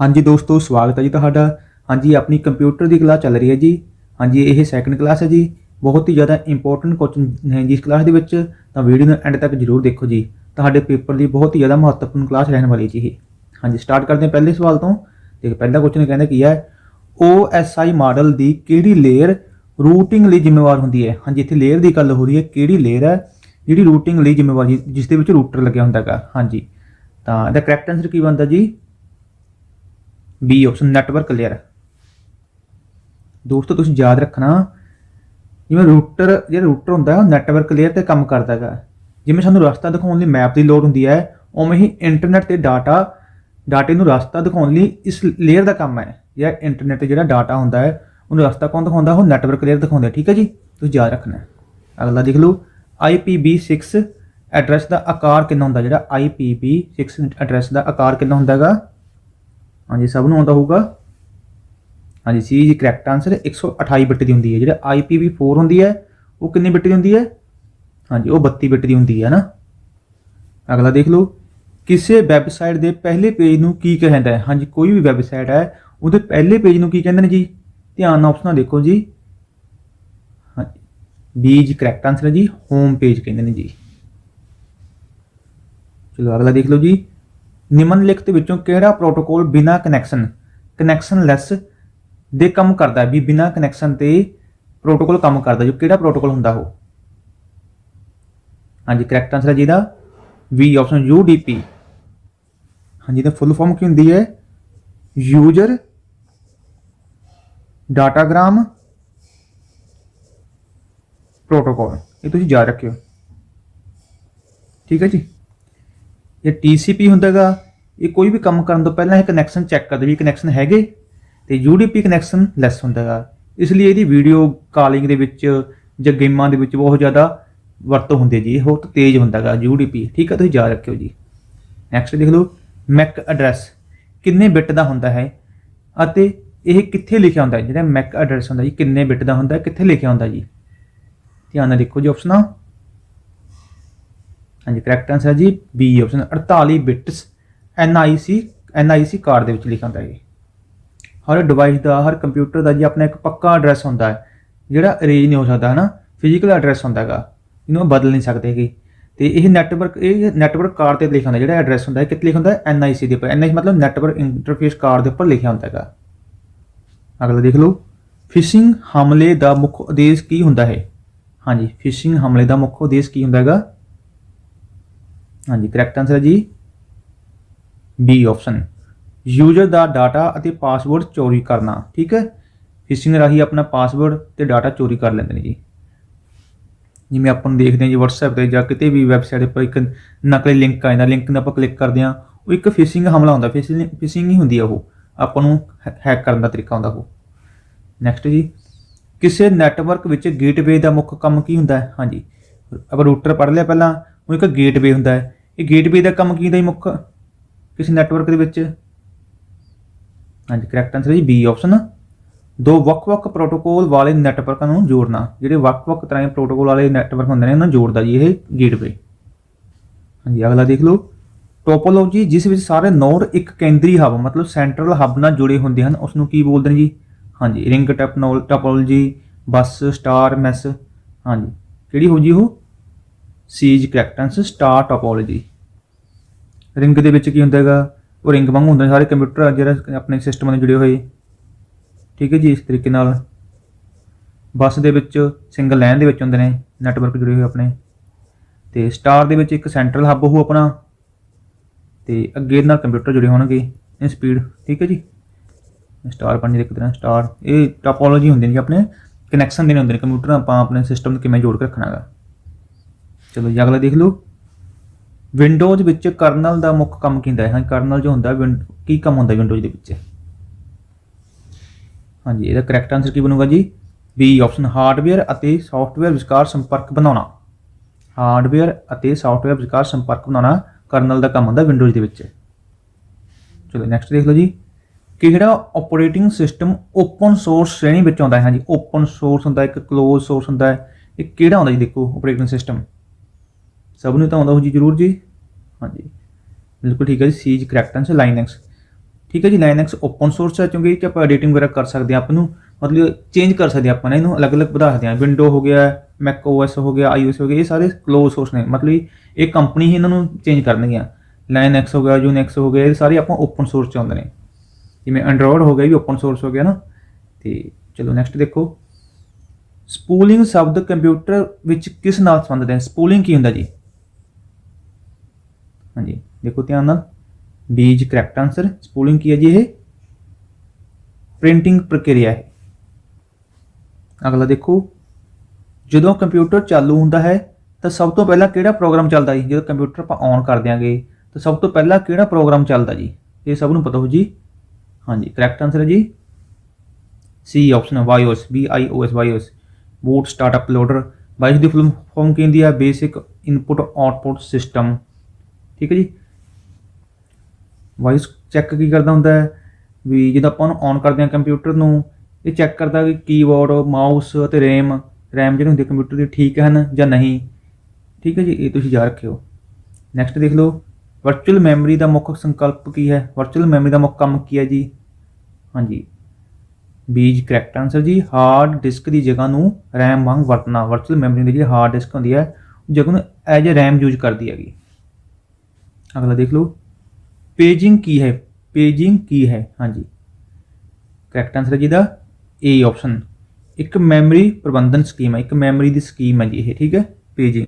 ਹਾਂਜੀ ਦੋਸਤੋ, ਸਵਾਗਤ ਹੈ ਜੀ ਤੁਹਾਡਾ। ਹਾਂਜੀ, ਆਪਣੀ ਕੰਪਿਊਟਰ ਦੀ ਕਲਾਸ ਚੱਲ ਰਹੀ ਹੈ ਜੀ। ਹਾਂਜੀ, ਇਹ ਸੈਕੰਡ ਕਲਾਸ ਹੈ ਜੀ। ਬਹੁਤ ਹੀ ਜ਼ਿਆਦਾ ਇੰਪੋਰਟੈਂਟ ਕੁਐਸਚਨ ਹੈ ਜੀ ਇਸ ਕਲਾਸ ਦੇ ਵਿੱਚ। ਤਾਂ ਵੀਡੀਓ ਨੂੰ ਐਂਡ ਤੱਕ ਜਰੂਰ ਦੇਖੋ ਜੀ। ਤੁਹਾਡੇ ਪੇਪਰ ਦੀ ਬਹੁਤ ਹੀ ਜ਼ਿਆਦਾ ਮਹੱਤਵਪੂਰਨ ਕਲਾਸ ਰਹਿਣ ਵਾਲੀ ਜੀ ਇਹ। ਹਾਂਜੀ ਸਟਾਰਟ ਕਰਦੇ ਹਾਂ ਪਹਿਲੇ ਸਵਾਲ ਤੋਂ। ਤੇ ਪਹਿਲਾ ਕੁਐਸਚਨ ਕਹਿੰਦਾ ਕੀ ਹੈ? OSI ਮਾਡਲ ਦੀ ਕਿਹੜੀ ਲੇਅਰ ਰੂਟਿੰਗ ਲਈ ਜ਼ਿੰਮੇਵਾਰ ਹੁੰਦੀ ਹੈ? ਹਾਂਜੀ, ਇੱਥੇ ਲੇਅਰ ਦੀ ਗੱਲ ਹੋ ਰਹੀ ਹੈ। ਕਿਹੜੀ ਲੇਅਰ ਹੈ? ਜਿਹੜੀ ਰੂਟਿੰਗ ਲਈ ਜ਼ਿੰਮੇਵਾਰ, ਜਿਸ ਦੇ ਵਿੱਚ ਰੂਟਰ ਲੱਗਿਆ ਹੁੰਦਾ ਹੈਗਾ। ਹਾਂਜੀ। ਤਾਂ ਇਹਦਾ ਕਰੈਕਟ ਆਨਸਰ ਕੀ ਬਣਦਾ ਜੀ? ਬੀ ਆਪਸ਼ਨ ਨੈਟਵਰਕ ਲੇਅਰ ਦੋਸਤੋ, ਤੁਸੀਂ ਯਾਦ ਰੱਖਣਾ, ਜਿਵੇਂ ਰੂਟਰ ਜਿਹੜਾ ਰੂਟਰ ਹੁੰਦਾ ਉਹ ਨੈਟਵਰਕ ਲੇਅਰ ਤੇ ਕੰਮ ਕਰਦਾ ਹੈਗਾ। ਜਿਵੇਂ ਸਾਨੂੰ ਰਸਤਾ ਦਿਖਾਉਣ ਲਈ ਮੈਪ ਦੀ ਲੋੜ ਹੁੰਦੀ ਹੈ, ਉਵੇਂ ਹੀ ਇੰਟਰਨੈਟ ਤੇ ਡਾਟਾ ਡਾਟੇ ਨੂੰ ਰਸਤਾ ਦਿਖਾਉਣ ਲਈ ਇਸ ਲੇਅਰ ਦਾ ਕੰਮ ਹੈ। ਜਾਂ ਇੰਟਰਨੈਟ ਤੇ ਜਿਹੜਾ ਡਾਟਾ ਹੁੰਦਾ ਹੈ, ਉਹਨੂੰ ਰਸਤਾ ਕੌਣ ਦਿਖਾਉਂਦਾ? ਉਹ ਨੈਟਵਰਕ ਲੇਅਰ ਦਿਖਾਉਂਦਾ ਠੀਕ ਹੈ ਜੀ? ਤੁਸੀਂ ਯਾਦ ਰੱਖਣਾ ਅਗਲਾ ਦੇਖ ਲਓ IPv6 ਐਡਰੈਸ ਦਾ ਆਕਾਰ ਕਿੰਨਾ ਹੁੰਦਾ? ਜਿਹੜਾ IPv6 ਐਡਰੈਸ ਦਾ ਆਕਾਰ ਕਿੰਨਾ ਹੁੰਦਾ ਹੈਗਾ? ਹਾਂਜੀ, ਸਭ ਨੂੰ ਆਉਂਦਾ ਹੋਊਗਾ। ਹਾਂਜੀ ਸੀ ਜੀ ਕਰੈਕਟ ਆਨਸਰ 128 ਬਿਟ ਦੀ ਹੁੰਦੀ ਹੈ। ਜਿਹੜਾ IPv4 ਹੁੰਦੀ ਹੈ, ਉਹ ਕਿੰਨੇ ਬਿਟ ਦੀ ਹੁੰਦੀ ਹੈ? ਹਾਂਜੀ, ਉਹ 32 ਬਿੱਟ ਦੀ ਹੁੰਦੀ ਹੈ ਨਾ। ਅਗਲਾ ਦੇਖ ਲਓ, ਕਿਸੇ ਵੈਬਸਾਈਟ ਦੇ ਪਹਿਲੇ ਪੇਜ ਨੂੰ ਕੀ ਕਹਿੰਦਾ ਹੈ? ਹਾਂਜੀ, ਕੋਈ ਵੀ ਵੈਬਸਾਈਟ ਹੈ, ਉਹਦੇ ਪਹਿਲੇ ਪੇਜ ਨੂੰ ਕੀ ਕਹਿੰਦੇ ਨੇ ਜੀ? ਧਿਆਨ ਨਾਲ ਆਪਸ਼ਨਾਂ ਦੇਖੋ ਜੀ। ਹਾਂਜੀ ਬੀ ਜੀ ਕਰੈਕਟ ਆਨਸਰ ਹੈ ਜੀ ਹੋਮ ਪੇਜ ਕਹਿੰਦੇ ਨੇ ਜੀ। ਚਲੋ, ਅਗਲਾ ਦੇਖ ਲਓ ਜੀ। ਨਿਮਨਲਿਖਤ ਵਿੱਚੋਂ ਕਿਹੜਾ ਪ੍ਰੋਟੋਕੋਲ ਬਿਨਾ ਕਨੈਕਸ਼ਨ ਕਨੈਕਸ਼ਨ ਲੈਸ ਦੇ ਕੰਮ ਕਰਦਾ ਵੀ ਬਿਨਾ ਕਨੈਕਸ਼ਨ ਤੇ ਪ੍ਰੋਟੋਕੋਲ ਕੰਮ ਕਰਦਾ ਜੋ ਕਿਹੜਾ ਪ੍ਰੋਟੋਕੋਲ ਹੁੰਦਾ ਉਹ? ਹਾਂਜੀ ਕਰੈਕਟ ਆਨਸਰ ਹੈ ਜੀ ਦਾ ਵੀ ਆਪਸ਼ਨ UDP ਹਾਂਜੀ ਦਾ ਫੁੱਲ ਫਾਰਮ ਕੀ ਹੁੰਦੀ ਹੈ? ਯੂਜ਼ਰ ਡਾਟਾਗ੍ਰਾਮ ਪ੍ਰੋਟੋਕੋਲ ਇਹ ਤੁਸੀਂ ਯਾਦ ਰੱਖਿਓ। ਠੀਕ ਹੈ ਜੀ? ਇਹ TCP ਹੁੰਦਾਗਾ, ਇਹ ਕੋਈ ਵੀ ਕੰਮ ਕਰਨ ਤੋਂ ਪਹਿਲਾਂ ਇਹ ਕਨੈਕਸ਼ਨ ਚੈੱਕ ਕਰਦਾ ਵੀ ਕਨੈਕਸ਼ਨ ਹੈਗੇ ਤੇ UDP ਕਨੈਕਸ਼ਨ ਲੈਸ ਹੁੰਦਾਗਾ। ਇਸ ਲਈ ਇਹਦੀ ਵੀਡੀਓ ਕਾਲਿੰਗ ਦੇ ਵਿੱਚ ਜਾਂ ਗੇਮਾਂ ਦੇ ਵਿੱਚ ਬਹੁਤ ਜ਼ਿਆਦਾ ਵਰਤੋਂ ਹੁੰਦੀ ਜੀ। ਇਹ ਬਹੁਤ ਤੇਜ਼ ਹੁੰਦਾਗਾ UDP ਠੀਕ ਹੈ ਤੁਸੀਂ ਯਾਦ ਰੱਖਿਓ ਜੀ। ਨੈਕਸਟ ਦੇਖ ਲਓ ਮੈਕ ਐਡਰੈਸ ਕਿੰਨੇ ਬਿੱਟ ਦਾ ਹੁੰਦਾ ਹੈ ਅਤੇ ਇਹ ਕਿੱਥੇ ਲਿਖਿਆ ਹੁੰਦਾ ਹੈ? ਜਿਹੜਾ ਮੈਕ ਐਡਰੈਸ ਹੁੰਦਾ ਜੀ, ਕਿੰਨੇ ਬਿੱਟ ਦਾ ਹੁੰਦਾ ਕਿੱਥੇ ਲਿਖਿਆ ਹੁੰਦਾ ਜੀ? ਧਿਆਨ ਨਾਲ ਦੇਖੋ ਜੀ ਆਪਸ਼ਨਾਂ ਹਾਂਜੀ ਕਰੈਕਟ ਆਨਸਰ ਹੈ ਜੀ B option 48 bits NIC NIC card ਦੇ ਵਿੱਚ ਲਿਖਿਆ ਹੁੰਦਾ ਹੈ ਇਹ। ਹਰ ਡਿਵਾਈਸ ਦਾ, ਹਰ ਕੰਪਿਊਟਰ ਦਾ ਜੀ, ਆਪਣਾ ਇੱਕ ਪੱਕਾ ਐਡਰੈਸ ਹੁੰਦਾ ਹੈ, ਜਿਹੜਾ ਅਰੇਂਜ ਨਹੀਂ ਹੋ ਸਕਦਾ, ਹਨਾ? ਫਿਜ਼ੀਕਲ ਐਡਰੈਸ ਹੁੰਦਾ ਹੈਗਾ, ਇਹਨੂੰ ਬਦਲ ਨਹੀਂ ਸਕਦੇ ਹੈਗੇ। ਤੇ ਇਹ ਨੈਟਵਰਕ ਇਹ ਨੈਟਵਰਕ ਕਾਰਡ ਤੇ ਲਿਖਿਆ ਹੁੰਦਾ, ਜਿਹੜਾ ਐਡਰੈਸ ਹੁੰਦਾ ਹੈ, ਕਿੱਥੇ ਲਿਖਿਆ ਹੁੰਦਾ ਹੈ? NIC ਦੇ ਉੱਪਰ। NIC ਮਤਲਬ ਨੈਟਵਰਕ ਇੰਟਰਫੇਸ ਕਾਰਡ ਦੇ ਉੱਪਰ ਲਿਖਿਆ ਹੁੰਦਾ ਹੈਗਾ। ਅਗਲਾ ਦੇਖ ਲਓ। ਫਿਸ਼ਿੰਗ ਹਮਲੇ ਦਾ ਮੁੱਖ ਉਦੇਸ਼ ਕੀ ਹੁੰਦਾ ਹੈ? ਹਾਂਜੀ ਫਿਸ਼ਿੰਗ ਹਮਲੇ ਦਾ ਮੁੱਖ ਉਦੇਸ਼ ਕੀ ਹੁੰਦਾ ਹੈਗਾ? ਹਾਂਜੀ ਕਰੈਕਟ ਆਨਸਰ ਹੈ ਜੀ। ਬੀ ਆਪਸ਼ਨ ਯੂਜ਼ਰ ਦਾ ਡਾਟਾ ਅਤੇ ਪਾਸਵਰਡ ਚੋਰੀ ਕਰਨਾ, ਠੀਕ ਹੈ? ਫਿਸ਼ਿੰਗ ਰਾਹੀਂ ਆਪਣਾ ਪਾਸਵਰਡ ਤੇ ਡਾਟਾ ਚੋਰੀ ਕਰ ਲੈਂਦੇ ਨੇ ਜੀ। ਜਿਵੇਂ ਆਪਾਂ ਨੂੰ ਦੇਖਦੇ ਹਾਂ ਜੀ WhatsApp ਤੇ ਜਾਂ ਕਿਤੇ ਵੀ ਵੈਬਸਾਈਟ ਉੱਪਰ ਇੱਕ ਨਕਲੀ ਲਿੰਕ ਆ ਜਾਂਦਾ ਲਿੰਕ ਨੂੰ ਆਪਾਂ ਕਲਿੱਕ ਕਰਦੇ ਹਾਂ, ਉਹ ਇੱਕ ਫਿਸ਼ਿੰਗ ਹਮਲਾ ਹੁੰਦਾ ਫਿਸ਼ਿੰਗ ਫਿਸ਼ਿੰਗ ਹੀ ਹੁੰਦੀ ਆ ਉਹ। ਆਪਾਂ ਨੂੰ ਹੈਕ ਕਰਨ ਦਾ ਤਰੀਕਾ ਹੁੰਦਾ ਉਹ। ਨੈਕਸਟ ਜੀ, ਕਿਸੇ ਨੈਟਵਰਕ ਵਿੱਚ ਗੇਟਵੇ ਦਾ ਮੁੱਖ ਕੰਮ ਕੀ ਹੁੰਦਾ ਹੈ? ਹਾਂਜੀ, ਆਪਾਂ ਰੂਟਰ ਪੜ੍ਹ ਲਿਆ ਪਹਿਲਾਂ, ਉਹ ਇੱਕ ਗੇਟਵੇ ਹੁੰਦਾ ਹੈ। ਇਹ ਗੇਟਵੇ ਦਾ ਕੰਮ ਕੀ ਦਾ ਜੀ ਮੁੱਖ? ਕਿਸੇ ਨੈਟਵਰਕ ਦੇ ਵਿੱਚ? ਹਾਂਜੀ ਕਰੈਕਟ ਆਨਸਰ ਹੈ ਜੀ ਬੀ ਆਪਸ਼ਨ ਦੋ ਵੱਖ-ਵੱਖ ਪ੍ਰੋਟੋਕੋਲ ਵਾਲੇ ਨੈਟਵਰਕਾਂ ਨੂੰ ਜੋੜਨਾ। ਜਿਹੜੇ ਵੱਖ-ਵੱਖ ਤਰ੍ਹਾਂ ਦੇ ਪ੍ਰੋਟੋਕੋਲ ਵਾਲੇ ਨੈਟਵਰਕ ਹੁੰਦੇ ਨੇ ਉਹਨਾਂ ਨੂੰ ਜੋੜਦਾ ਜੀ ਇਹ ਗੇਟਵੇ ਹਾਂਜੀ, ਅਗਲਾ ਦੇਖ ਲਓ। ਟੋਪੋਲੋਜੀ ਜਿਸ ਵਿੱਚ ਸਾਰੇ ਨੋਡ ਇੱਕ ਕੇਂਦਰੀ ਹੱਬ ਮਤਲਬ ਸੈਂਟਰਲ ਹੱਬ ਨਾਲ ਜੁੜੇ ਹੁੰਦੇ ਹਨ ਉਸ ਨੂੰ ਕੀ ਬੋਲਦੇ ਨੇ ਜੀ? ਹਾਂਜੀ ਰਿੰਗ ਟੈਪਨੋਲ ਟੋਪੋਲੋਜੀ ਬੱਸ ਸਟਾਰ ਮੈਸ ਹਾਂਜੀ, ਕਿਹੜੀ ਹੋ ਜੀ ਉਹ? ਸੀਜ ਕਰੈਕਟੈਂਸ ਸਟਾਰ ਟੋਪੋਲੋਜੀ ਰਿੰਗ ਦੇ ਵਿੱਚ ਕੀ ਹੁੰਦਾ ਹੈਗਾ? ਉਹ ਰਿੰਗ ਵਾਂਗ ਹੁੰਦੇ ਨੇ, ਸਾਰੇ ਕੰਪਿਊਟਰ ਜਿਹੜਾ ਆਪਣੇ ਸਿਸਟਮ ਨਾਲ ਜੁੜੇ ਹੋਏ। ਠੀਕ ਹੈ ਜੀ, ਇਸ ਤਰੀਕੇ ਨਾਲ। ਬੱਸ ਦੇ ਵਿੱਚ ਸਿੰਗਲ ਲਾਈਨ ਦੇ ਵਿੱਚ ਹੁੰਦੇ ਨੇ ਨੈਟਵਰਕ ਜੁੜੇ ਹੋਏ ਆਪਣੇ। ਤੇ ਸਟਾਰ ਦੇ ਵਿੱਚ ਇੱਕ ਸੈਂਟਰਲ ਹੱਬ ਹੋਊ ਆਪਣਾ, ਤੇ ਅੱਗੇ ਨਾਲ ਕੰਪਿਊਟਰ ਜੁੜੇ ਹੋਣਗੇ, ਇਹ ਸਪੀਡ ਠੀਕ ਹੈ ਜੀ। ਸਟਾਰ ਪੰਜ ਇੱਕ ਤਰ੍ਹਾਂ ਸਟਾਰ ਇਹ ਟੋਪੋਲੋਜੀ ਹੁੰਦੀ ਨੇ ਜੀ ਆਪਣੇ ਕਨੈਕਸ਼ਨ ਦੇਣੇ ਹੁੰਦੇ ਨੇ ਕੰਪਿਊਟਰ ਆਪਾਂ ਆਪਣੇ ਸਿਸਟਮ ਨੂੰ ਕਿਵੇਂ ਜੋੜ ਕੇ ਰੱਖਣਾ ਹੈਗਾ। ਚਲੋ ਜੀ, ਅਗਲਾ ਦੇਖ ਲਓ। ਵਿੰਡੋਜ਼ ਵਿੱਚ ਕਰਨਲ ਦਾ ਮੁੱਖ ਕੰਮ ਕੀ ਹੁੰਦਾ ਹੈ? ਹਾਂ ਕਰਨਲ ਜੋ ਹੁੰਦਾ, ਵਿੰਡ- ਕੀ ਕੰਮ ਹੁੰਦਾ ਵਿੰਡੋਜ਼ ਦੇ ਵਿੱਚ? ਹਾਂਜੀ, ਇਹਦਾ ਕਰੈਕਟ ਆਨਸਰ ਕੀ ਬਣੂਗਾ ਜੀ? ਬੀ ਆਪਸ਼ਨ ਹਾਰਡਵੇਅਰ ਅਤੇ ਸੌਫਟਵੇਅਰ ਵਿਚਕਾਰ ਸੰਪਰਕ ਬਣਾਉਣਾ। ਹਾਰਡਵੇਅਰ ਅਤੇ ਸੌਫਟਵੇਅਰ ਵਿਚਕਾਰ ਸੰਪਰਕ ਬਣਾਉਣਾ ਕਰਨਲ ਦਾ ਕੰਮ ਹੁੰਦਾ ਵਿੰਡੋਜ਼ ਦੇ ਵਿੱਚ। ਚਲੋ ਨੈਕਸਟ ਦੇਖ ਲਓ ਜੀ। ਕਿਹੜਾ ਆਪਰੇਟਿੰਗ ਸਿਸਟਮ ਓਪਨ ਸੋਰਸ ਸ਼੍ਰੇਣੀ ਵਿੱਚ ਆਉਂਦਾ ਹੈ? ਹਾਂਜੀ ਓਪਨ ਸੋਰਸ ਹੁੰਦਾ, ਇੱਕ ਕਲੋਜ਼ ਸੋਰਸ ਹੁੰਦਾ ਹੈ। ਇਹ ਕਿਹੜਾ ਹੁੰਦਾ ਜੀ, ਦੇਖੋ ਆਪਰੇਟਿੰਗ ਸਿਸਟਮ ਸਭ ਨੂੰ ਤਾਂ ਆਉਂਦਾ ਹੋ ਜੀ ਜ਼ਰੂਰ ਜੀ। ਹਾਂਜੀ। ਬਿਲਕੁਲ ਠੀਕ ਹੈ ਜੀ ਸੀਜ ਕਰੈਕਟ ਆਨਸਰ ਲਾਈਨੈਕਸ ਠੀਕ ਹੈ ਜੀ ਲਾਈਨੈਕਸ ਓਪਨ ਸੋਰਸ ਹੈ, ਕਿਉਂਕਿ ਇਹ ਆਪਾਂ ਐਡੀਟਿੰਗ ਵਗੈਰਾ ਕਰ ਸਕਦੇ ਹਾਂ ਆਪਾਂ ਨੂੰ, ਮਤਲਬ ਚੇਂਜ ਕਰ ਸਕਦੇ ਹਾਂ ਆਪਾਂ ਨੇ, ਇਹਨੂੰ ਅਲੱਗ-ਅਲੱਗ ਵਧਾ ਸਕਦੇ ਹਾਂ। ਵਿੰਡੋ ਹੋ ਗਿਆ ਮੈਕ ਓਐਸ ਹੋ ਗਿਆ ਆਈਓਐਸ ਹੋ ਗਿਆ, ਇਹ ਸਾਰੇ ਕਲੋਜ਼ ਸੋਰਸ ਨੇ। ਮਤਲਬ ਇਹ- ਕੰਪਨੀ ਹੀ ਇਹਨਾਂ ਨੂੰ ਚੇਂਜ ਕਰਨਗੀਆਂ। ਲਾਈਨੈਕਸ ਹੋ ਗਿਆ ਯੂਨੈਕਸ ਹੋ ਗਿਆ, ਇਹ ਸਾਰੇ ਆਪਾਂ ਓਪਨ ਸੋਰਸ ਚ ਆਉਂਦੇ ਨੇ। ਜਿਵੇਂ ਐਂਡਰੋਇਡ ਹੋ ਗਿਆ ਵੀ ਓਪਨ ਸੋਰਸ ਹੋ ਗਿਆ ਨਾ। ਤੇ ਚਲੋ ਨੈਕਸਟ ਦੇਖੋ। ਸਪੂਲਿੰਗ ਸ਼ਬਦ ਕੰਪਿਊਟਰ ਵਿੱਚ ਕਿਸ ਨਾਲ ਸੰਬੰਧਿਤ ਹੈ? ਸਪੂਲਿੰਗ ਕੀ ਹੁੰਦਾ ਜੀ? ਹਾਂਜੀ। ਦੇਖੋ ਧਿਆਨ ਨਾਲ। ਬੀਜ, ਕਰੈਕਟ ਆਨਸਰ, ਸਪੂਲਿੰਗ ਕੀ ਹੈ ਜੀ ਇਹ? ਪ੍ਰਿੰਟਿੰਗ ਪ੍ਰਕਿਰਿਆ ਹੈ। ਅਗਲਾ ਦੇਖੋ। ਜਦੋਂ ਕੰਪਿਊਟਰ ਚਾਲੂ ਹੁੰਦਾ ਹੈ, ਤਾਂ ਸਭ ਤੋਂ ਪਹਿਲਾਂ ਕਿਹੜਾ ਪ੍ਰੋਗਰਾਮ ਚੱਲਦਾ ਜੀ? ਜਦੋਂ ਕੰਪਿਊਟਰ ਆਪਾਂ ਔਨ ਕਰ ਦਿਆਂਗੇ, ਤਾਂ ਸਭ ਤੋਂ ਪਹਿਲਾਂ ਕਿਹੜਾ ਪ੍ਰੋਗਰਾਮ ਚੱਲਦਾ ਜੀ? ਇਹ ਸਭ ਨੂੰ ਪਤਾ ਹੋ ਜੀ? ਹਾਂਜੀ, ਕਰੈਕਟ ਆਨਸਰ ਹੈ ਜੀ। C option BIOS B I O S BIOS boot, startup, loader. BIOS the full form ਕੀ ਹੁੰਦੀ ਹੈ? ਬੇਸਿਕ ਇਨਪੁਟ ਆਉਟਪੁੱਟ ਸਿਸਟਮ ਠੀਕ ਹੈ ਜੀ? ਵਾਇਸ ਚੈੱਕ ਕੀ ਕਰਦਾ ਹੁੰਦਾ ਹੈ? ਵੀ ਜਦੋਂ ਆਪਾਂ ਉਹਨੂੰ ਔਨ ਕਰਦੇ ਹਾਂ ਕੰਪਿਊਟਰ ਨੂੰ, ਇਹ ਚੈੱਕ ਕਰਦਾ ਕਿ ਕੀਬੋਰਡ ਮਾਊਸ ਅਤੇ ਰੈਮ ਰੈਮ ਜਿਹੜੇ ਹੁੰਦੀ ਕੰਪਿਊਟਰ ਦੇ ਠੀਕ ਹਨ ਜਾਂ ਨਹੀਂ। ਠੀਕ ਹੈ ਜੀ? ਇਹ ਤੁਸੀਂ ਯਾਦ ਰੱਖਿਓ। ਨੈਕਸਟ ਦੇਖ ਲਓ। ਵਰਚੁਅਲ ਮੈਮਰੀ ਦਾ ਮੁੱਖ ਸੰਕਲਪ ਕੀ ਹੈ? ਵਰਚੁਅਲ ਮੈਮਰੀ ਦਾ ਮੁੱਖ ਕੰਮ ਕੀ ਹੈ ਜੀ? ਹਾਂਜੀ। ਬੀਜ ਕਰੈਕਟ ਆਨਸਰ ਜੀ। ਹਾਰਡ ਡਿਸਕ ਦੀ ਜਗ੍ਹਾ ਨੂੰ RAM ਵਾਂਗ ਵਰਤਣਾ। ਵਰਚੁਅਲ ਮੈਮਰੀ ਦੀ ਜਿਹੜੀ ਹਾਰਡ ਡਿਸਕ ਹੁੰਦੀ ਹੈ, ਉਹ ਜਗ੍ਹਾ ਨੂੰ ਐਜ ਅ RAM ਯੂਜ਼ ਕਰਦੀ ਹੈਗੀ। ਅਗਲਾ ਦੇਖ ਲਓ। ਪੇਜਿੰਗ ਕੀ ਹੈ? ਪੇਜਿੰਗ ਕੀ ਹੈ? ਹਾਂਜੀ। ਕਰੈਕਟ ਆਨਸਰ ਹੈ ਜੀ ਦਾ ਏ ਆਪਸ਼ਨ ਇੱਕ ਮੈਮਰੀ ਪ੍ਰਬੰਧਨ ਸਕੀਮ ਹੈ। ਇੱਕ ਮੈਮਰੀ ਦੀ ਸਕੀਮ ਹੈ ਜੀ ਇਹ, ਠੀਕ ਹੈ? ਪੇਜਿੰਗ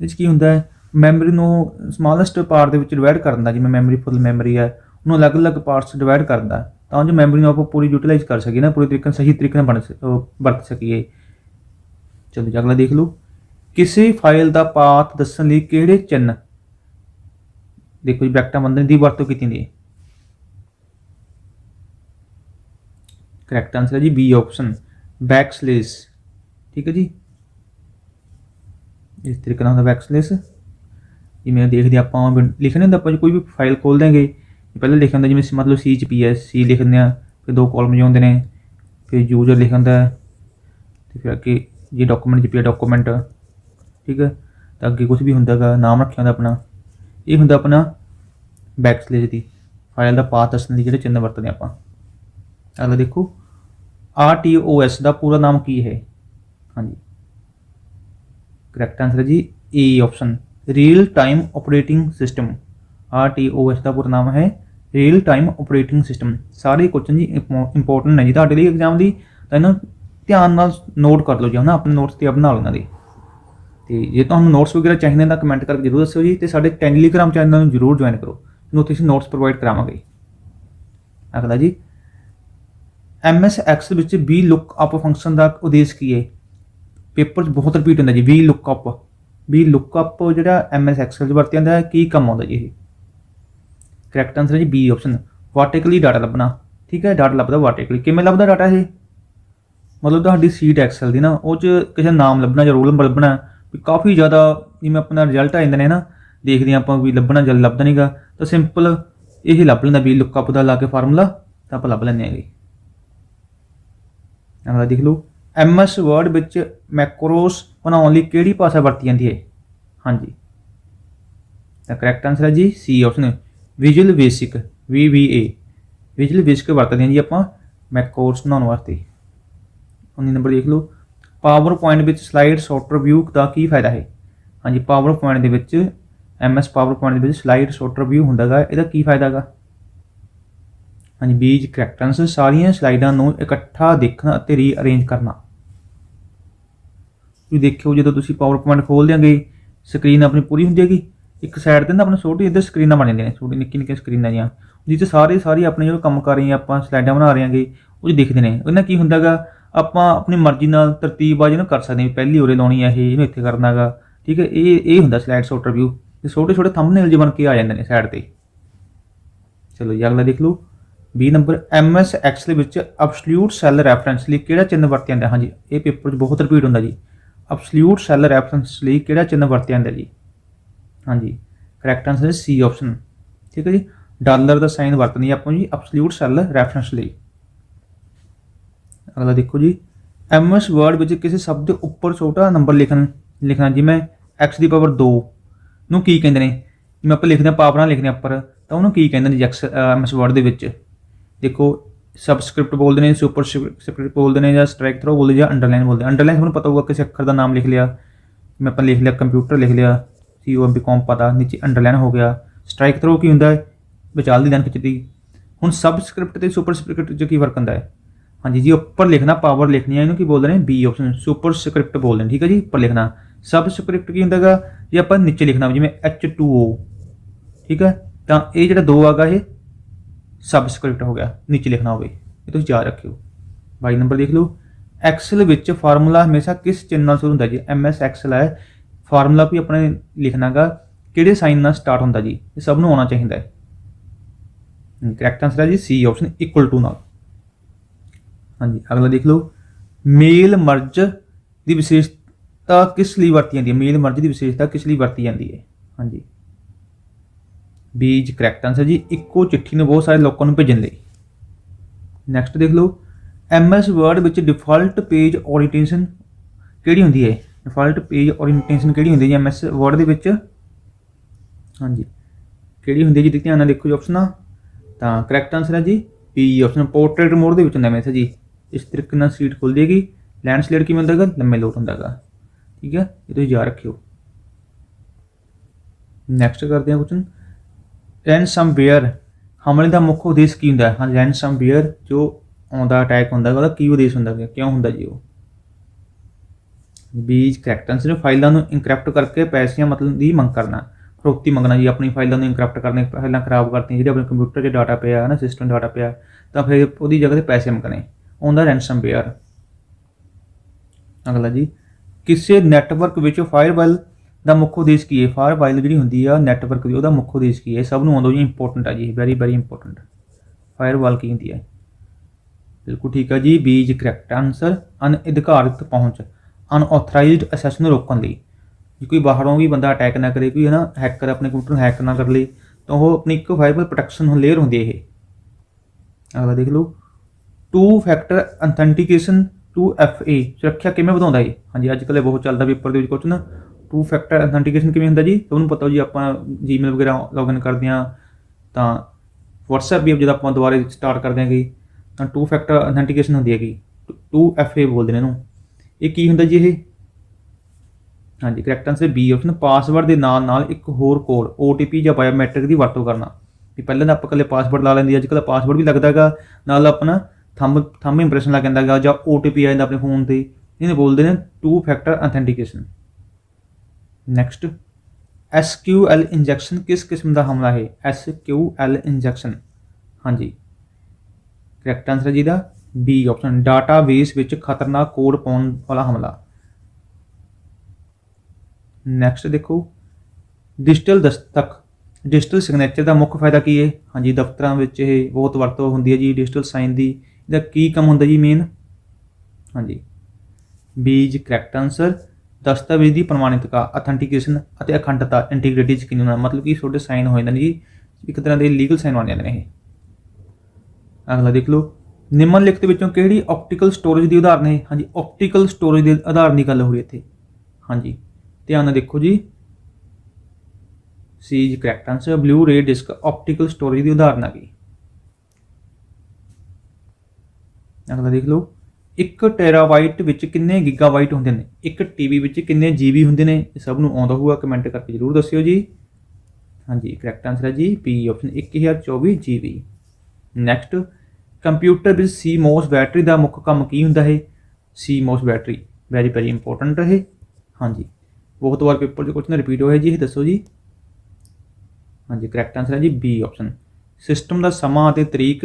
ਇਹ 'ਚ ਕੀ ਹੁੰਦਾ ਹੈ? ਮੈਮਰੀ ਨੂੰ ਸਮਾਲੈਸਟ ਪਾਰਟ ਦੇ ਵਿੱਚ ਡਿਵਾਈਡ ਕਰਦਾ ਜਿਵੇਂ ਮੈਮਰੀ ਫੁੱਲ ਮੈਮਰੀ ਹੈ, ਉਹਨੂੰ ਅਲੱਗ-ਅਲੱਗ ਪਾਰਟਸ ਡਿਵਾਈਡ ਕਰਦਾ ਤਾਂ ਜੋ ਮੈਮਰੀ ਨੂੰ ਆਪਾਂ ਪੂਰੀ ਯੂਟਿਲਾਈਜ਼ ਕਰ ਸਕੀਏ ਨਾ, ਪੂਰੀ ਤਰੀਕੇ ਨਾਲ ਸਹੀ ਤਰੀਕੇ ਨਾਲ ਬਣ ਸ- ਵਰਤ ਸਕੀਏ। ਚਲੋ ਜੀ, ਅਗਲਾ ਦੇਖ ਲਓ। ਕਿਸੇ ਫਾਈਲ ਦਾ ਪਾਥ ਦੱਸਣ ਲਈ ਕਿਹੜੇ ਚਿੰਨ੍ਹ ਦੇਖੋ ਜੀ ਬ੍ਰੈਕਟਾਂ ਬੰਧਨ ਦੀ ਵਰਤੋਂ ਕੀਤੀ ਜਾਂਦੀ ਹੈ। ਕਰੈਕਟ ਆਨਸਰ ਹੈ ਜੀ ਬੀ ਆਪਸ਼ਨ ਬੈਕਸਲੇਸ ਠੀਕ ਹੈ ਜੀ? ਇਸ ਤਰੀਕੇ ਨਾਲ ਹੁੰਦਾ ਬੈਕਸਲੇਸ ਜਿਵੇਂ ਦੇਖਦੇ ਆਪਾਂ ਵਿੰ- ਲਿਖਣੇ ਹੁੰਦਾ ਆਪਾਂ ਜੇ ਕੋਈ ਵੀ ਫਾਈਲ ਖੋਲ ਦਾਂਗੇ ਪਹਿਲਾਂ ਲਿਖਿਆ ਹੁੰਦਾ ਜਿਵੇਂ ਮਤਲਬ ਸੀ ਚ ਪੀ ਹੈ ਸੀ ਲਿਖਦੇ ਆ ਫਿਰ ਦੋ ਕਾਲਮ ਜਿਹੇ ਹੁੰਦੇ ਨੇ ਫਿਰ ਯੂਜ਼ਰ ਲਿਖ ਹੁੰਦਾ ਹੈ, ਤੇ ਫਿਰ ਅੱਗੇ ਜੇ ਡਾਕੂਮੈਂਟ ਚ ਪਿਆ ਡਾਕੂਮੈਂਟ ਠੀਕ ਹੈ? ਤਾਂ ਅੱਗੇ ਕੁਝ ਵੀ ਹੁੰਦਾਗਾ ਨਾਮ ਰੱਖਿਆ ਹੁੰਦਾ ਆਪਣਾ। ਇਹ ਹੁੰਦਾ ਆਪਣਾ ਬੈਕ ਸਲੇਜ ਦੀ ਫਾਈਲ ਦਾ ਪਾਥ ਦੱਸਣ ਲਈ ਜਿਹੜੇ ਚਿੰਨ੍ਹ ਵਰਤਦੇ ਆਪਾਂ। ਅਗਲਾ ਦੇਖੋ RTOS ਦਾ ਪੂਰਾ ਨਾਮ ਕੀ ਹੈ? ਹਾਂਜੀ। ਕਰੈਕਟ ਆਨਸਰ ਹੈ ਜੀ A option real time operating system RTOS ਦਾ ਪੂਰਾ ਨਾਮ ਹੈ ਰੀਅਲ ਟਾਈਮ ਆਪਰੇਟਿੰਗ ਸਿਸਟਮ ਸਾਰੇ ਕੁਐਸਚਨ ਜੀ ਇੰਪੋਰਟੈਂਟ ਨੇ ਜੀ। ਤੁਹਾਡੇ ਲਈ ਐਗਜ਼ਾਮ ਦੀ ਤਾਂ ਇਹਨਾਂ ਧਿਆਨ ਨਾਲ ਨੋਟ ਕਰ ਲਓ ਜੀ, ਹਨਾ? ਆਪਣੇ ਨੋਟਸ ਤੇ ਆਪ ਬਣਾ ਲਓ ਇਹਨਾਂ ਦੇ। ਤੇ ਜੇ ਤੁਹਾਨੂੰ ਨੋਟਸ ਵਗੈਰਾ ਚਾਹੀਦੇ ਤਾਂ ਕਮੈਂਟ ਕਰਕੇ ਜ਼ਰੂਰ ਦੱਸਿਓ ਜੀ ਤੇ ਸਾਡੇ ਟੈਲੀਗ੍ਰਾਮ ਚੈਨਲ ਨੂੰ ਜ਼ਰੂਰ ਜੁਆਇਨ ਕਰੋ। ਤੁਹਾਨੂੰ ਉੱਥੇ ਅਸੀਂ ਨੋਟਸ ਪ੍ਰੋਵਾਈਡ ਕਰਾਵਾਂਗੇ। ਅਗਲਾ ਜੀ MS Excel ਵਿੱਚ ਵੀ ਲੁੱਕ ਅਪ ਫੰਕਸ਼ਨ ਦਾ ਉਦੇਸ਼ ਕੀ ਹੈ? ਪੇਪਰ 'ਚ ਬਹੁਤ ਰਿਪੀਟ ਹੁੰਦਾ ਜੀ ਵੀ ਲੁੱਕ ਅਪ ਵੀ ਲੁੱਕ ਅਪ ਜਿਹੜਾ MS Excel 'ਚ ਵਰਤਿਆ ਜਾਂਦਾ ਹੈ, ਕੀ ਕੰਮ ਆਉਂਦਾ ਜੀ ਇਹ? ਕਰੈਕਟ ਆਨਸਰ ਹੈ ਜੀ ਬੀ ਆਪਸ਼ਨ ਵਾਰਟੀਕਲੀ ਡਾਟਾ ਲੱਭਣਾ। ਠੀਕ ਹੈ ਡਾਟਾ ਲੱਭਦਾ ਵਾਰਟੀਕਲੀ ਕਿਵੇਂ ਲੱਭਦਾ ਡਾਟਾ ਇਹ? ਮਤਲਬ ਤੁਹਾਡੀ ਸੀਟ ਐਕਸਲ ਦੀ ਨਾ, ਉਹ 'ਚ ਕਿਸੇ ਦਾ ਨਾਮ ਲੱਭਣਾ ਜਾਂ ਰੋਲ ਨੰਬਰ ਲੱਭਣਾ। ਵੀ ਕਾਫੀ ਜ਼ਿਆਦਾ ਜਿਵੇਂ ਆਪਣਾ ਰਿਜ਼ਲਟ ਆ ਜਾਂਦੇ ਨੇ ਨਾ, ਦੇਖਦੇ ਹਾਂ ਆਪਾਂ ਵੀ ਲੱਭਣਾ ਜਲ ਲੱਭਦਾ ਨਹੀਂਗਾ ਤਾਂ ਸਿੰਪਲ ਇਹ ਲੱਭ ਲੈਂਦਾ ਵੀ ਲੁੱਕਅਪ ਦਾ ਲਾ ਕੇ ਫਾਰਮੂਲਾ ਤਾਂ ਆਪਾਂ ਲੱਭ ਲੈਂਦੇ ਹੈਗੇ ਅਗਲਾ ਦੇਖ ਲਓ। ਐਮਐਸ ਵਰਡ ਵਿੱਚ ਮੈਕਰੋਸ ਬਣਾਉਣ ਲਈ ਕਿਹੜੀ ਭਾਸ਼ਾ ਵਰਤੀ ਜਾਂਦੀ ਹੈ? ਹਾਂਜੀ। ਤਾਂ ਕਰੈਕਟ ਆਨਸਰ ਹੈ ਜੀ C option visual basic VBA visual basic ਵਰਤਦੇ ਹਾਂ ਜੀ ਆਪਾਂ ਮੈਕਰੋਸ ਬਣਾਉਣ ਵਾਸਤੇ। 19 ਨੰਬਰ ਦੇਖ ਲਓ। ਪਾਵਰ ਪੁਆਇੰਟ ਵਿੱਚ ਸਲਾਈਡ ਸੌਫਟਵੇਅਰ ਵਿਊ ਦਾ ਕੀ ਫਾਇਦਾ ਹੈ? ਹਾਂਜੀ ਪਾਵਰ ਪੁਆਇੰਟ ਦੇ ਵਿੱਚ ਐਮਐਸ ਪਾਵਰ ਪੁਆਇੰਟ ਦੇ ਵਿੱਚ ਸਲਾਈਡ ਸੌਫਟਵੇਅਰ ਵਿਊ ਹੁੰਦਾਗਾ, ਇਹਦਾ ਕੀ ਫਾਇਦਾ ਹੈਗਾ ਹਾਂਜੀ, ਬੀਜ ਕਰੈਕਟ ਸਾਰੀਆਂ ਸਲਾਈਡਾਂ ਨੂੰ ਇਕੱਠਾ ਦੇਖਣਾ ਅਤੇ ਰੀਅਰੇਂਜ ਕਰਨਾ। ਤੁਸੀਂ ਦੇਖਿਓ, ਜਦੋਂ ਤੁਸੀਂ ਪਾਵਰ ਪੁਆਇੰਟ ਖੋਲ ਦਿਆਂਗੇ ਸਕਰੀਨ ਆਪਣੀ ਪੂਰੀ ਹੁੰਦੀ ਹੈਗੀ। ਇੱਕ ਸਾਈਡ ਤੇ ਨਾ ਆਪਣੇ ਛੋਟੀ ਇੱਧਰ ਸਕਰੀਨਾਂ ਬਣ ਜਾਂਦੀਆਂ ਨੇ, ਛੋਟੀ ਨਿੱਕੀ ਨਿੱਕੀ ਸਕਰੀਨਾਂ ਜੀਆਂ ਜਿੱਥੇ ਸਾਰੇ ਸਾਰੀ ਆਪਣੇ ਜੋ ਕੰਮ ਕਰ ਰਹੇ ਆਪਾਂ ਸਲਾਈਡਾਂ ਬਣਾ ਰਹੇ ਹਾਂਗੇ ਉਹ 'ਚ ਦਿਖਦੇ ਨੇ। ਉਹਨਾਂ ਕੀ ਹੁੰਦਾਗਾ? ਆਪਾਂ ਆਪਣੀ ਮਰਜ਼ੀ ਨਾਲ ਤਰਤੀਬ ਆ ਨੂੰ ਕਰ ਸਕਦੇ ਹਾਂ ਪਹਿਲੀ ਉਰੇ ਲਾਉਣੀ ਹੈ ਇਹ, ਇਹਨੂੰ ਇੱਥੇ ਕਰਨਾਗਾ ਠੀਕ ਹੈ, ਇਹ ਇਹ ਹੁੰਦਾ ਸਲਾਈਡ ਸੌਫਟਵੇਅਰ ਵਿਊ ਤੇ ਛੋਟੇ ਛੋਟੇ ਥੰਬਨੇਲ ਜਿਹੇ ਬਣ ਕੇ ਆ ਜਾਂਦੇ ਨੇ ਸਾਈਡ ਤੇ। ਚਲੋ ਜੀ, ਅਗਲਾ ਦੇਖ ਲਓ। 20 ਨੰਬਰ MS ਦੇ ਵਿੱਚ ਅਬਸੋਲੂਟ ਸੈੱਲ ਰੈਫਰੈਂਸ ਲਈ ਕਿਹੜਾ ਚਿੰਨ੍ਹ ਵਰਤਿਆ ਜਾਂਦਾ? ਹਾਂਜੀ, ਇਹ ਪੇਪਰ 'ਚ ਬਹੁਤ ਰਿਪੀਟ ਹੁੰਦਾ ਜੀ। ਅਬਸੋਲੂਟ ਸੈੱਲ ਰੈਫਰੈਂਸ ਲਈ ਕਿਹੜਾ ਚਿੰਨ੍ਹ ਵਰਤਿਆ ਜਾਂਦਾ ਜੀ? ਹਾਂਜੀ ਕਰੈਕਟ ਆਨਸਰ ਹੈ ਸੀ ਆਪਸ਼ਨ ਠੀਕ ਹੈ ਜੀ ਡਾਲਰ ਦਾ ਸਾਈਨ ਵਰਤਣੀ ਆਪਾਂ ਜੀ ਅਬਸੋਲੂਟ ਸੈੱਲ ਰੈਫਰੈਂਸ ਲਈ। ਅਗਲਾ ਦੇਖੋ ਜੀ। MS ਵਰਡ ਵਿੱਚ ਕਿਸੇ ਸ਼ਬਦ ਦੇ ਉੱਪਰ ਛੋਟਾ ਨੰਬਰ ਲਿਖਣ ਲਿਖਣਾ, ਜਿਵੇਂ x ਦੀ ਪਾਵਰ 2 ਨੂੰ ਕੀ ਕਹਿੰਦੇ ਨੇ? ਜਿਵੇਂ ਆਪਾਂ ਲਿਖਦੇ ਹਾਂ ਪਾਵਰਾਂ ਲਿਖਦੇ ਹਾਂ ਉੱਪਰ, ਤਾਂ ਉਹਨੂੰ ਕੀ ਕਹਿੰਦੇ ਨੇ ਜੀ MS ਵਰਡ ਦੇ ਵਿੱਚ? ਦੇਖੋ ਸਬਸਕ੍ਰਿਪਟ ਬੋਲਦੇ ਨੇ ਸੁਪਰ ਸਕ੍ਰਿਪਟ ਬੋਲਦੇ ਨੇ ਜਾਂ ਸਟ੍ਰਾਈਕ ਥਰੋ ਬੋਲਦੇ ਜਾਂ ਅੰਡਰਲਾਈਨ ਬੋਲਦੇ ਅੰਡਰਲਾਈਨ ਤੁਹਾਨੂੰ ਪਤਾ ਹੋਊਗਾ ਕਿਸੇ ਅੱਖਰ ਦਾ ਨਾਮ ਲਿਖ ਲਿਆ। ਮੈਂ ਆਪਾਂ ਲਿਖ ਲਿਆ ਕੰਪਿਊਟਰ ਲਿਖ ਲਿਆ ਸੀਓਐਮਪੀ ਕੌਮ ਪਤਾ, ਨੀਚੇ ਅੰਡਰਲਾਈਨ ਹੋ ਗਿਆ। ਸਟ੍ਰਾਈਕ ਥਰੋ ਕੀ ਹੁੰਦਾ ਹੈ? ਵਿਚਾਲ ਦੀ ਲਾਈਨ ਖਿੱਚਦੀ ਹੁਣ ਸਬਸਕ੍ਰਿਪਟ ਤੇ ਸੁਪਰ ਸਕ੍ਰਿਪਟ 'ਚ ਕੀ ਫ਼ਰਕ ਹੁੰਦਾ ਹੈ? ਹਾਂਜੀ ਜੀ ਉੱਪਰ ਲਿਖਣਾ ਪਾਵਰ ਲਿਖਣੀ ਹੈ ਇਹਨੂੰ ਕੀ ਬੋਲਦੇ ਨੇ ਬੀ ਆਪਸ਼ਨ ਸੁਪਰ ਸਕ੍ਰਿਪਟ ਬੋਲਦੇ ਨੇ ਠੀਕ ਹੈ ਜੀ ਉੱਪਰ ਲਿਖਣਾ ਸਬ ਸਕ੍ਰਿਪਟ ਕੀ ਹੁੰਦਾਗਾ ਜੇ ਆਪਾਂ ਨੀਚੇ ਲਿਖਣਾ ਜਿਵੇਂ H2O ਠੀਕ ਹੈ ਤਾਂ ਇਹ ਜਿਹੜਾ ਦੋ ਆਗਾ ਇਹ ਸਬ ਸਕ੍ਰਿਪਟ ਹੋ ਗਿਆ ਨੀਚੇ ਲਿਖਣਾ ਹੋਵੇ ਇਹ ਤੁਸੀਂ ਯਾਦ ਰੱਖਿਓ 22 ਨੰਬਰ ਦੇਖ ਲਓ ਐਕਸਲ ਵਿੱਚ ਫਾਰਮੂਲਾ ਹਮੇਸ਼ਾ ਕਿਸ ਚਿੰਨ੍ਹ ਨਾਲ ਸ਼ੁਰੂ ਹੁੰਦਾ ਜੀ ਐਮਐਸ ਐਕਸਲ ਹੈ ਫਾਰਮੂਲਾ ਵੀ ਆਪਣੇ ਲਿਖਣਾਗਾ ਕਿਹੜੇ ਸਾਈਨ ਨਾਲ ਸਟਾਰਟ ਹੁੰਦਾ ਜੀ ਇਹ ਸਭ ਨੂੰ ਆਉਣਾ ਚਾਹੀਦਾ ਹੈ ਕਰੈਕਟ ਆਨਸਰ ਹੈ ਜੀ ਸੀ ਆਪਸ਼ਨ ਇਕੁਅਲ ਟੂ ਨਾਲ ਹਾਂਜੀ, ਅਗਲਾ ਦੇਖ ਲਓ। ਮੇਲ ਮਰਜ ਦੀ ਵਿਸ਼ੇਸ਼ਤਾ ਕਿਸ ਲਈ ਵਰਤੀ ਜਾਂਦੀ ਹੈ? ਮੇਲ ਮਰਜ ਦੀ ਵਿਸ਼ੇਸ਼ਤਾ ਕਿਸ ਲਈ ਵਰਤੀ ਜਾਂਦੀ ਹੈ? ਹਾਂਜੀ। ਬੀਜ ਕਰੈਕਟ ਆਨਸਰ ਜੀ, ਇੱਕੋ ਚਿੱਠੀ ਨੂੰ ਬਹੁਤ ਸਾਰੇ ਲੋਕਾਂ ਨੂੰ ਭੇਜਣ ਲਈ। ਨੈਕਸਟ ਦੇਖ ਲਓ। ਐਮਐਸ ਵਰਡ ਵਿੱਚ ਡਿਫਾਲਟ ਪੇਜ ਓਰੀਐਂਟੇਸ਼ਨ ਕਿਹੜੀ ਹੁੰਦੀ ਹੈ? ਡਿਫਾਲਟ ਪੇਜ ਓਰੀਐਂਟੇਸ਼ਨ ਕਿਹੜੀ ਹੁੰਦੀ ਹੈ? ਜੀ ਐਮਐਸ ਵਰਡ ਦੇ ਵਿੱਚ? ਹਾਂਜੀ। ਕਿਹੜੀ ਹੁੰਦੀ ਹੈ ਜੀ? ਧਿਆਨ ਨਾਲ ਦੇਖੋ ਜੀ ਆਪਸ਼ਨ ਤਾਂ ਕਰੈਕਟ ਆਨਸਰ ਹੈ ਜੀ। ਪੀ ਆਪਸ਼ਨ ਪੋਰਟਰੇਟ ਮੋਡ ਦੇ ਵਿੱਚ ਹੁੰਦਾ ਮੈਸੇਜ ਜੀ। ਇਸ ਤਰੀਕੇ ਨਾਲ ਸੀਟ ਖੁੱਲ ਜਾਏਗੀ ਲੈਂਡਸਲਾਈਡ ਕਿਵੇਂ ਹੁੰਦਾਗਾ? ਲੰਮੇ ਲੋਟ ਹੁੰਦਾ ਹੁੰਦਾਗਾ। ਠੀਕ ਹੈ ਇਹ ਤੁਸੀਂ ਯਾਦ ਰੱਖਿਓ। ਨੈਕਸਟ ਕਰਦੇ ਹਾਂ ਕੁਐਸਚਨ ਬੇਅਰ ਹਮਲੇ ਦਾ ਮੁੱਖ ਉਦੇਸ਼ ਕੀ ਹੁੰਦਾ? ਹੈ ਹਾਂ ਬੇਅਰ ਜੋ ਆਉਂਦਾ ਅਟੈਕ ਹੁੰਦਾ, ਉਹਦਾ ਕੀ ਉਦੇਸ਼ ਹੁੰਦਾ? ਹੈ ਕਿਉਂ ਹੁੰਦਾ ਜੀ ਉਹ? ਬੀਜ ਕਰੈਕਟ ਆਨਸਰ ਫਾਈਲਾਂ ਨੂੰ ਇਨਕ੍ਰਿਪਟ ਕਰਕੇ ਪੈਸਿਆਂ ਮਤਲਬ ਦੀ ਮੰਗ ਕਰਨਾ। ਫਰੋਤੀ ਮੰਗਣਾ ਜੀ, ਆਪਣੀ ਫਾਈਲਾਂ ਨੂੰ ਇਨਕ੍ਰਿਪਟ ਕਰਨੇ, ਫਾਈਲਾਂ ਖਰਾਬ ਕਰਤੀਆਂ, ਜਿਹੜੇ ਆਪਣੇ ਕੰਪਿਊਟਰ 'ਚ ਡਾਟਾ ਪਿਆ, ਹੈ ਨਾ ਸਿਸਟਮ ਡਾਟਾ ਪਿਆ, ਤਾਂ ਫਿਰ ਉਹਦੀ ਜਗ੍ਹਾ ਤੇ ਪੈਸੇ ਮੰਗਣੇ। ਉਹਦਾ ਰੈਨਸਮਵੇਅਰ ਅਗਲਾ ਜੀ, ਕਿਸੇ ਨੈਟਵਰਕ ਵਿੱਚ ਫਾਇਰਵਾਲ ਦਾ ਮੁੱਖ ਉਦੇਸ਼ ਕੀ ਹੈ? ਫਾਇਰਵਾਲ ਜਿਹੜੀ ਹੁੰਦੀ ਆ ਨੈਟਵਰਕ ਦੀ, ਉਹਦਾ ਮੁੱਖ ਉਦੇਸ਼ ਕੀ ਹੈ? ਸਭ ਨੂੰ ਆਉਂਦਾ ਜੀ ਇੰਪੋਰਟੈਂਟ ਆ ਜੀ ਵੈਰੀ ਵੈਰੀ ਇੰਪੋਰਟੈਂਟ ਫਾਇਰਵਾਲ ਕੀ ਹੁੰਦੀ ਹੈ ਬਿਲਕੁਲ ਠੀਕ ਆ ਜੀ ਬੀ ਇਜ਼ ਕਰੈਕਟ ਆਨਸਰ ਅਨਅਧਿਕਾਰਿਤ ਪਹੁੰਚ ਅਨਆਥੋਰਾਈਜ਼ਡ ਅਸੈਸ ਨੂੰ ਰੋਕਣ ਲਈ। ਜੇ ਕੋਈ ਬਾਹਰੋਂ ਵੀ ਬੰਦਾ ਅਟੈਕ ਨਾ ਕਰੇ, ਕੋਈ ਹੈ ਨਾ ਹੈਕਰ ਆਪਣੇ ਕੰਪਿਊਟਰ ਨੂੰ ਹੈਕ ਨਾ ਕਰ ਲੇ ਤਾਂ ਉਹ ਆਪਣੀ ਇੱਕ ਫਾਇਰਵਾਲ ਪ੍ਰੋਟੈਕਸ਼ਨ ਲੇਅਰ ਹੁੰਦੀ ਹੈ ਇਹ। ਅਗਲਾ ਦੇਖ ਲਓ ਟੂ ਫੈਕਟਰ ਅਥੈਂਟੀਕੇਸ਼ਨ 2FA ਸੁਰੱਖਿਆ ਕਿਵੇਂ ਵਧਾਉਂਦਾ ਹੈ ਹਾਂਜੀ, ਅੱਜ ਕੱਲ੍ਹ ਬਹੁਤ ਚੱਲਦਾ ਪੇਪਰ ਦੇ ਵਿੱਚ ਕੁਐਸਚਨ ਟੂ ਫੈਕਟਰ ਅਥੈਂਟੀਕੇਸ਼ਨ ਕਿਵੇਂ ਹੁੰਦਾ ਜੀ? ਤੁਹਾਨੂੰ ਪਤਾ ਹੋ ਜੀ, ਆਪਾਂ ਜੀਮੇਲ ਵਗੈਰਾ ਲੌਗਇਨ ਕਰਦੇ ਹਾਂ, ਤਾਂ WhatsApp ਵੀ ਜਦੋਂ ਆਪਾਂ ਦੁਬਾਰਾ ਸਟਾਰਟ ਕਰਦੇ ਹਾਂਗੇ, ਤਾਂ ਟੂ ਫੈਕਟਰ ਅਥੈਂਟੀਕੇਸ਼ਨ ਹੁੰਦੀ ਹੈਗੀ। 2FA ਬੋਲਦੇ ਨੇ ਇਹਨੂੰ। ਇਹ ਕੀ ਹੁੰਦਾ ਜੀ ਇਹ? ਹਾਂਜੀ correct answer B option password ਦੇ ਨਾਲ ਨਾਲ ਇੱਕ ਹੋਰ ਕੋਡ OTP ਜਾਂ ਬਾਇਓਮੈਟ੍ਰਿਕ ਦੀ ਵਰਤੋਂ ਕਰਨਾ। ਵੀ ਪਹਿਲਾਂ ਤਾਂ ਆਪਾਂ ਕੱਲੇ ਪਾਸਵਰਡ ਲਾ ਲੈਂਦੇ ਅੱਜ ਕੱਲ੍ਹ ਪਾਸਵਰਡ ਵੀ ਲੱਗਦਾ ਹੈਗਾ। ਨਾਲ ਆਪਣਾ ਥੰਬ ਥੰਬ ਇੰਪ੍ਰੈਸ਼ਨ ਕੇ ਜਾਂਦਾ ਹੈਗਾ ਜਾਂ OTP ਆ ਜਾਂਦਾ ਆਪਣੇ ਫੋਨ ਤੇ, ਇਹਨੇ ਬੋਲਦੇ ਨੇ two factor authentication next SQL injection ਕਿਸ ਕਿਸਮ ਦਾ ਹਮਲਾ ਹੈ? SQL ਇੰਜੈਕਸ਼ਨ ਹਾਂਜੀ। ਕਰੈਕਟ ਆਨਸਰ ਜੀ ਦਾ ਬੀ ਆਪਸ਼ਨ ਡਾਟਾਬੇਸ ਵਿੱਚ ਖਤਰਨਾਕ ਕੋਡ ਪਾਉਣ ਵਾਲਾ ਹਮਲਾ। ਨੈਕਸਟ ਦੇਖੋ ਡਿਜੀਟਲ ਦਸਤਕ। ਡਿਜੀਟਲ ਸਿਗਨੇਚਰ ਦਾ ਮੁੱਖ ਫਾਇਦਾ ਕੀ ਹੈ? ਹਾਂਜੀ, ਦਫ਼ਤਰਾਂ ਵਿੱਚ ਇਹ ਬਹੁਤ ਵਰਤੋਂ ਹੁੰਦੀ ਹੈ ਜੀ ਡਿਜੀਟਲ ਸਾਈਨ ਦੀ। ਇਹਦਾ ਕੀ ਕੰਮ ਹੁੰਦਾ ਜੀ ਮੇਨ ਹਾਂਜੀ। ਬੀਜ ਕਰੈਕਟ ਆਨਸਰ ਦਸਤਾਵੇਜ਼ ਦੀ ਪ੍ਰਮਾਣਿਤਤਾ ਅਥੈਂਟੀਕੇਸ਼ਨ ਅਤੇ ਅਖੰਡਤਾ ਇੰਟੀਗ੍ਰਿਟੀ ਯਕੀਨੀ ਹੋਣਾ ਮਤਲਬ ਕਿ ਤੁਹਾਡੇ ਸਾਈਨ ਹੋ ਜਾਂਦੇ ਨੇ ਜੀ, ਇੱਕ ਤਰ੍ਹਾਂ ਦੇ ਲੀਗਲ ਸਾਈਨ ਬਣ ਜਾਂਦੇ ਨੇ ਇਹ। ਅਗਲਾ ਦੇਖ ਲਓ। ਨਿਮਨ ਲਿਖਤ ਵਿੱਚੋਂ ਕਿਹੜੀ ਆਪਟੀਕਲ ਸਟੋਰੇਜ ਦੀ ਉਦਾਹਰਨ ਹੈ? ਹਾਂਜੀ ਆਪਟੀਕਲ ਸਟੋਰੇਜ ਦੇ ਉਦਾਹਰਨ ਦੀ ਗੱਲ ਹੋ ਰਹੀ ਇੱਥੇ। ਹਾਂਜੀ, ਧਿਆਨ ਨਾਲ ਦੇਖੋ ਜੀ। ਸੀ ਜੀ correct answer blu ray disc optical storage ਦੀ ਉਦਾਹਰਨ ਆ ਗਈ। ਅਗਲਾ ਦੇਖ ਲਓ 1 ਟੈਰਾਬਾਈਟ ਵਿੱਚ ਕਿੰਨੇ ਗੀਗਾਬਾਈਟ ਹੁੰਦੇ ਨੇ? ਇੱਕ ਟੀਬੀ ਵਿੱਚ ਕਿੰਨੇ ਜੀਬੀ ਹੁੰਦੇ ਨੇ? ਇਹ ਸਭ ਨੂੰ ਆਉਂਦਾ ਹੋਊਗਾ ਕਮੈਂਟ ਕਰਕੇ ਜਰੂਰ ਦੱਸਿਓ ਜੀ। ਹਾਂਜੀ ਕਰੈਕਟ ਆਨਸਰ ਹੈ ਜੀ P option 1024 GB next computer ਵਿੱਚ ਸੀਮੋਸ ਬੈਟਰੀ ਦਾ ਮੁੱਖ ਕੰਮ ਕੀ ਹੁੰਦਾ ਹੈ? CMOS battery very very important ਹੈ ਹਾਂਜੀ, ਬਹੁਤ ਵਾਰ ਪੇਪਰ 'ਚ ਕੁਐਸਚਨ ਰਿਪੀਟ ਹੋਇਆ ਜੀ, ਇਹ ਦੱਸੋ ਜੀ। ਹਾਂਜੀ ਕਰੈਕਟ ਆਨਸਰ ਹੈ ਜੀ ਬੀ ਆਪਸ਼ਨ ਸਿਸਟਮ ਦਾ ਸਮਾਂ ਅਤੇ ਤਰੀਕ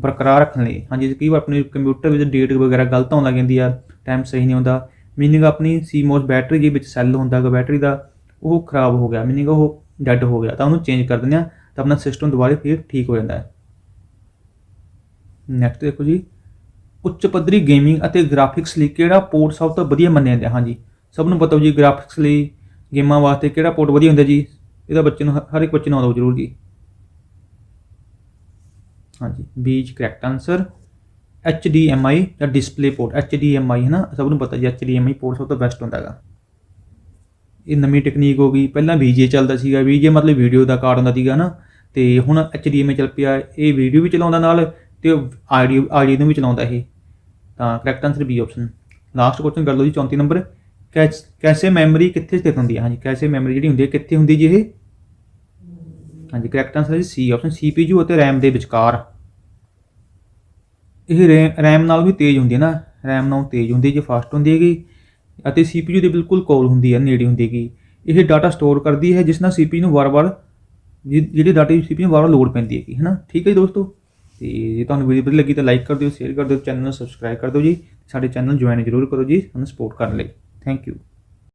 ਬਰਕਰਾਰ ਰੱਖਣ ਲਈ। ਹਾਂਜੀ, ਕਈ ਵਾਰ ਆਪਣੇ ਕੰਪਿਊਟਰ ਵਿੱਚ ਡੇਟ ਵਗੈਰਾ ਗਲਤ ਆਉਣ ਲੱਗ ਜਾਂਦੀ ਆ ਟਾਈਮ ਸਹੀ ਨਹੀਂ ਹੁੰਦਾ। ਮੀਨਿੰਗ ਆਪਣੀ ਸੀਮੋਸ ਬੈਟਰੀ ਦੇ ਵਿੱਚ ਸੈੱਲ ਹੁੰਦਾ ਹੈ ਬੈਟਰੀ ਦਾ, ਉਹ ਖਰਾਬ ਹੋ ਗਿਆ। ਮੀਨਿੰਗ ਉਹ ਡੈੱਡ ਹੋ ਗਿਆ। ਤਾਂ ਉਹਨੂੰ ਚੇਂਜ ਕਰ ਦਿੰਦੇ ਆ, ਤਾਂ ਆਪਣਾ ਸਿਸਟਮ ਦੁਬਾਰਾ ਫਿਰ ਠੀਕ ਹੋ ਜਾਂਦਾ ਹੈ। ਨੈਕਸਟ ਦੇਖੋ ਜੀ। ਉੱਚ ਪੱਧਰੀ ਗੇਮਿੰਗ ਅਤੇ ਗ੍ਰਾਫਿਕਸ ਲਈ ਕਿਹੜਾ ਪੋਰਟ ਸਭ ਤੋਂ ਵਧੀਆ ਮੰਨਿਆ ਜਾਂਦਾ? ਹਾਂਜੀ, ਸਭ ਨੂੰ ਪਤਾ ਹੋ ਜੀ ਗ੍ਰਾਫਿਕਸ ਲਈ ਗੇਮਾਂ ਵਾਸਤੇ ਕਿਹੜਾ ਪੋਰਟ ਵਧੀਆ ਹੁੰਦਾ ਜੀ? ਇਹਦਾ ਬੱਚੇ ਨੂੰ ਹਰ ਇੱਕ ਬੱਚੇ ਨੂੰ ਆਉਂਦਾ ਜ਼ਰੂਰ ਜੀ। ਹਾਂਜੀ, ਬੀਜ ਕਰੈਕਟ ਆਨਸਰ HDMI ਜਾਂ ਡਿਸਪਲੇ ਪੋਰਟ HDMI ਹੈ ਨਾ, ਸਭ ਨੂੰ ਪਤਾ ਜੀ HDMI ਪੋਰਟ ਸਭ ਤੋਂ ਬੈਸਟ ਹੁੰਦਾ ਹੈਗਾ। ਇਹ ਨਵੀਂ ਟੈਕਨੀਕ ਹੋ ਗਈ, ਪਹਿਲਾਂ VGA ਚੱਲਦਾ ਸੀਗਾ VGA ਮਤਲਬ ਵੀਡੀਓ ਦਾ ਕਾਰਡ ਹੁੰਦਾ ਸੀਗਾ ਨਾ, ਤੇ ਹੁਣ HDMI ਚੱਲ ਪਿਆ, ਇਹ ਵੀਡੀਓ ਵੀ ਚਲਾਉਂਦਾ ਨਾਲ, ਤੇ ਆਡੀਓ ਆਡੀਓ ਨੂੰ ਵੀ ਚਲਾਉਂਦਾ ਇਹ। ਤਾਂ correct answer B option last question ਕਰ ਲਓ ਜੀ 34 ਨੰਬਰ ਕੈਸ, ਕੈਸੇ ਮੈਮਰੀ ਕਿੱਥੇ ਸਥਿਤ ਹੁੰਦੀ ਹੈ? ਹਾਂਜੀ, ਕੈਸੇ ਮੈਮਰੀ ਜਿਹੜੀ ਹੁੰਦੀ ਹੈ, ਕਿੱਥੇ ਹੁੰਦੀ ਜੀ ਇਹ? ਹਾਂਜੀ ਕਰੈਕਟ ਆਨਸਰ ਹੈ ਜੀ ਸੀ ਆਪਸ਼ਨ CPU ਅਤੇ RAM ਦੇ ਵਿਚਕਾਰ। ਇਹ ਰੈਮ ਨਾਲ ਵੀ ਤੇਜ਼ ਹੁੰਦੀ ਹੈ ਨਾ ਰੈਮ ਨਾਲੋਂ ਤੇਜ਼ ਹੁੰਦੀ ਹੈ ਜੇ ਫਾਸਟ ਹੁੰਦੀ ਹੈਗੀ ਅਤੇ CPU ਦੇ ਬਿਲਕੁਲ ਕੋਲ ਹੁੰਦੀ ਹੈ, ਨੇੜੇ ਹੁੰਦੀ ਹੈਗੀ। ਇਹ ਡਾਟਾ ਸਟੋਰ ਕਰਦੀ ਹੈ, ਜਿਸ ਨਾਲ CPU ਨੂੰ ਵਾਰ-ਵਾਰ ਜਿ- ਜਿਹੜੇ ਡਾਟਾ CPU ਨੂੰ ਵਾਰ-ਵਾਰ ਲੋਡ ਪੈਂਦੀ ਹੈਗੀ, ਹੈਨਾ? ਠੀਕ ਹੈ ਜੀ ਦੋਸਤੋ? ਤੇ ਜੇ ਤੁਹਾਨੂੰ ਵੀਡੀਓ ਵਧੀਆ ਲੱਗੀ ਤਾਂ ਲਾਈਕ ਕਰ ਦਿਓ ਸ਼ੇਅਰ ਕਰ ਦਿਓ ਚੈਨਲ ਨੂੰ ਸਬਸਕ੍ਰਾਈਬ ਕਰ ਦਿਓ ਜੀ, ਸਾਡੇ ਚੈਨਲ ਜੁਆਇਨ ਜ਼ਰੂਰ ਕਰੋ ਜੀ, ਸਾਨੂੰ ਸਪੋਰਟ ਕਰਨ ਲਈ। Thank you